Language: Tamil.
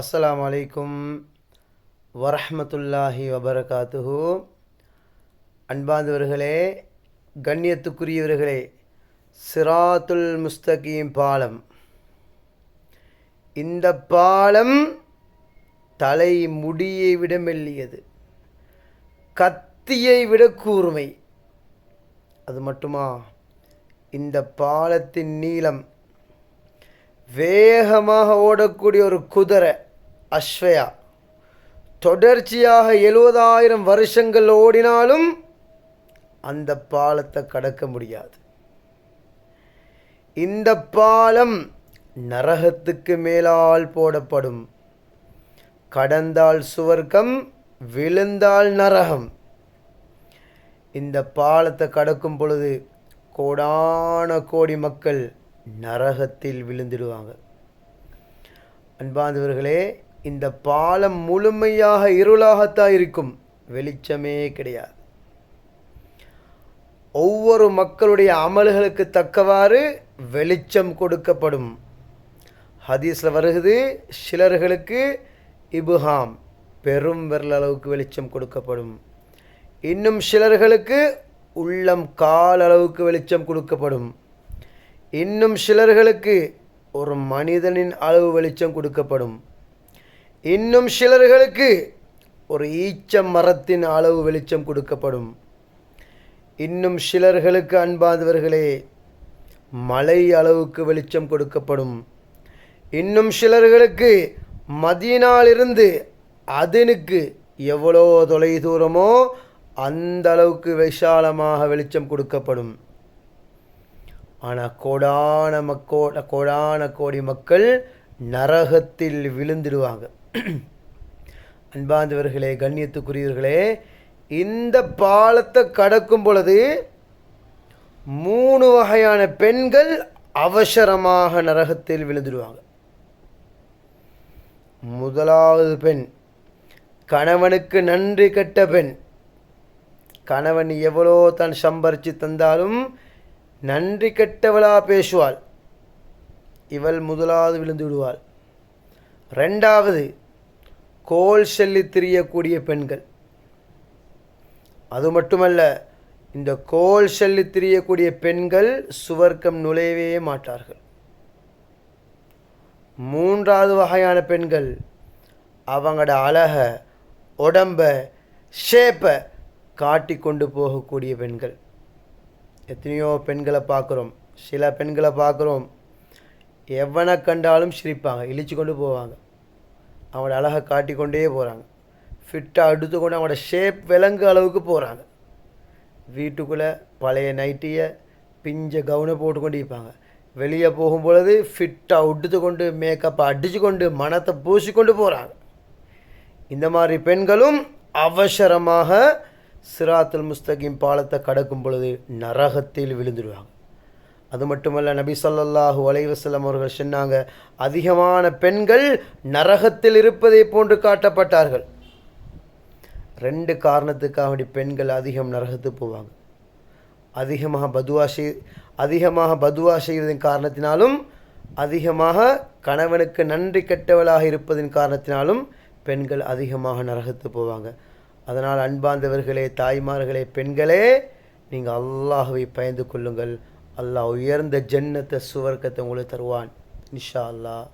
அஸ்லாம் வலைக்கும் வரஹ்மத்துல்லாஹி வபரகாத்துஹு. அன்பாந்தவர்களே கண்ணியத்துக்குரியவர்களே சிராத்துல் முஸ்தகீம் பாலம். இந்த பாலம் தலை முடியை விட மெல்லியது. கத்தியை விட கூர்மை. அது மட்டுமா? இந்த பாலத்தின் நீளம் வேகமாக ஓடக்கூடிய ஒரு குதிரை அஸ்வயா. தொடர்ச்சியாக எழுபதாயிரம் வருஷங்கள் ஓடினாலும் அந்த பாலத்தை கடக்க முடியாது. இந்த பாலம் நரகத்துக்கு மேலால் போடப்படும். கடந்தால் சுவர்க்கம் விழுந்தால் நரகம். இந்த பாலத்தை கடக்கும் பொழுது கோடான கோடி மக்கள் நரகத்தில் விழுந்துடுவாங்க. அன்பாந்தவர்களே இந்த பாலம் முழுமையாக இருளாகத்தான் இருக்கும். வெளிச்சமே கிடையாது. ஒவ்வொரு மக்களுடைய அமல்களுக்கு தக்கவாறு வெளிச்சம் கொடுக்கப்படும். ஹதீஸில் வருகிறது சிலர்களுக்கு இபுஹாம் பெரும் விரல் அளவுக்கு வெளிச்சம் கொடுக்கப்படும். இன்னும் சிலர்களுக்கு உள்ளம் கால் அளவுக்கு வெளிச்சம் கொடுக்கப்படும். இன்னும் சிலர்களுக்கு ஒரு மனிதனின் அளவு வெளிச்சம் கொடுக்கப்படும். இன்னும் சிலர்களுக்கு ஒரு ஈச்ச மரத்தின் அளவு வெளிச்சம் கொடுக்கப்படும். இன்னும் சிலர்களுக்கு அன்பாதவர்களே மலை அளவுக்கு வெளிச்சம் கொடுக்கப்படும். இன்னும் சிலர்களுக்கு மதியினாலிருந்து அதனுக்கு எவ்வளோ தொலை தூரமோ அந்த அளவுக்கு விஷாலமாக வெளிச்சம் கொடுக்கப்படும். ஆனால் கோடான மக்கோ கோடான கோடி மக்கள் நரகத்தில் விழுந்துடுவாங்க. அன்பாந்தவர்களே கண்ணியத்துக்குரியவர்களே இந்த பாலத்தை கடக்கும் பொழுது மூணு வகையான பெண்கள் அவசரமாக நரகத்தில் விழுந்துடுவாங்க. முதலாவது பெண் கணவனுக்கு நன்றி கெட்ட பெண். கணவன் எவ்வளோ தான் சம்பரித்து தந்தாலும் நன்றி கெட்டவளாக பேசுவாள். இவள் முதலாவது விழுந்து விடுவாள். ரெண்டாவது கோல் செல்லி திரியக்கூடிய பெண்கள். அது மட்டுமல்ல இந்த கோல் செல்லி திரியக்கூடிய பெண்கள் சுவர்க்கம் நுழையவே மாட்டார்கள். மூன்றாவது வகையான பெண்கள் அவங்களோட அழக உடம்ப ஷேப்பை காட்டி கொண்டு போகக்கூடிய பெண்கள். எத்தனையோ பெண்களை பார்க்குறோம். சில பெண்களை பார்க்குறோம் எவனை கண்டாலும் சிரிப்பாங்க இழிச்சு கொண்டு போவாங்க. அவங்களோட அழகை காட்டிக்கொண்டே போகிறாங்க ஃபிட்டாக அடுத்து கொண்டு அவங்களோட ஷேப் விலங்கு அளவுக்கு போகிறாங்க வீட்டுக்குள்ளே பழைய நைட்டியை பிஞ்ச கவுனை போட்டுக்கொண்டு இருப்பாங்க வெளியே போகும்பொழுது ஃபிட்டாக உடுத்து கொண்டு மேக்கப்பை அடித்து கொண்டு மனத்தை பூசி கொண்டு போகிறாங்க இந்த மாதிரி பெண்களும் அவசரமாக சிராத்துல் முஸ்தகிம் பாலத்தை கடக்கும் பொழுது நரகத்தில் விழுந்துடுவாங்க அது மட்டுமல்ல நபி ஸல்லல்லாஹு அலைஹி அவர்கள் சொன்னாங்க அதிகமான பெண்கள் நரகத்தில் இருப்பதை போன்று காட்டப்பட்டார்கள். ரெண்டு காரணத்துக்காக வேண்டி பெண்கள் அதிகம் நரகத்துக்கு போவாங்க. அதிகமாக பதுவா செய் அதிகமாக பதுவா செய்வதன் காரணத்தினாலும் அதிகமாக கணவனுக்கு நன்றி கெட்டவளாக இருப்பதன் காரணத்தினாலும் பெண்கள் அதிகமாக நரகத்து போவாங்க. அதனால் அன்பார்ந்தவர்களே தாய்மார்களே பெண்களே நீங்கள் அல்லாஹுவை பயந்து கொள்ளுங்கள். அல்லாஹ் உயர்ந்த ஜன்னத்தை சுவர்க்கத்தை உங்களுக்கு தருவான். இன்ஷா அல்லா